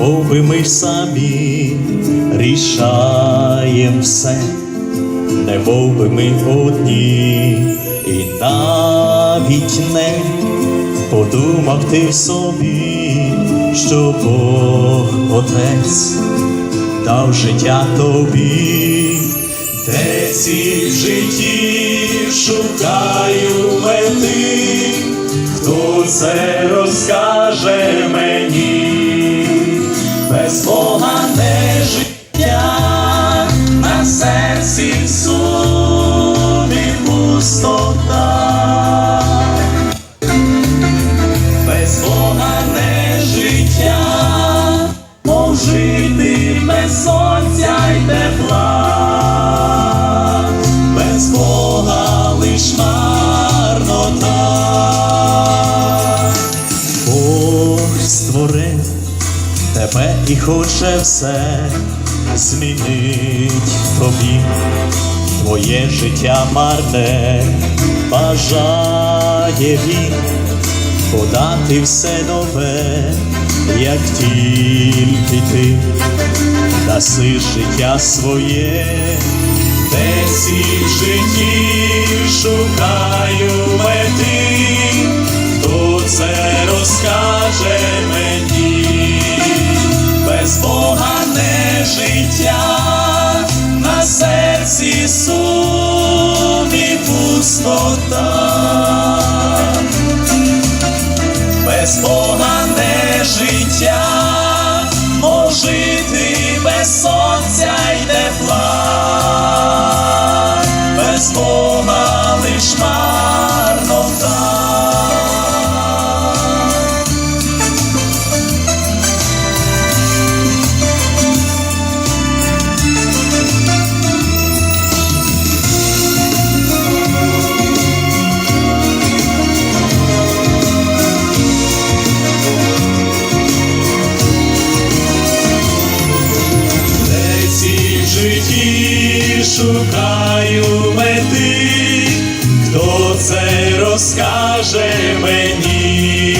мов би ми самі рішаєм все, не мов би ми одні, і навіть не подумав ти собі, що Бог Отець дав життя тобі, де ці в житті шукаю мети, хто це розкаже мені, без Бога не життя, на серці сум і пустота. Без Бога не життя, мов жити без сонця й тепла, без Бога лиш марнота. Бог створив тебе і хоче все змінить тобі. Твоє життя марне бажає він подати все нове, як тільки ти даси життя своє, десь і в житті шукаю мети, без житті шукаю мети, хто це розкаже мені,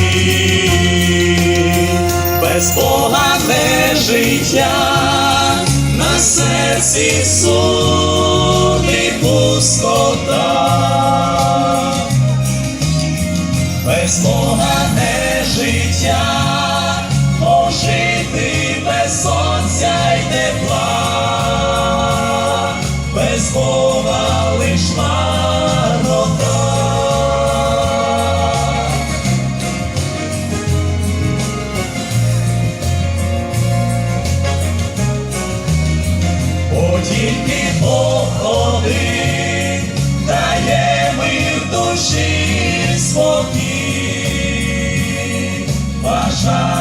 без Бога не життя, на серці сум і пустота, без Бога Russia.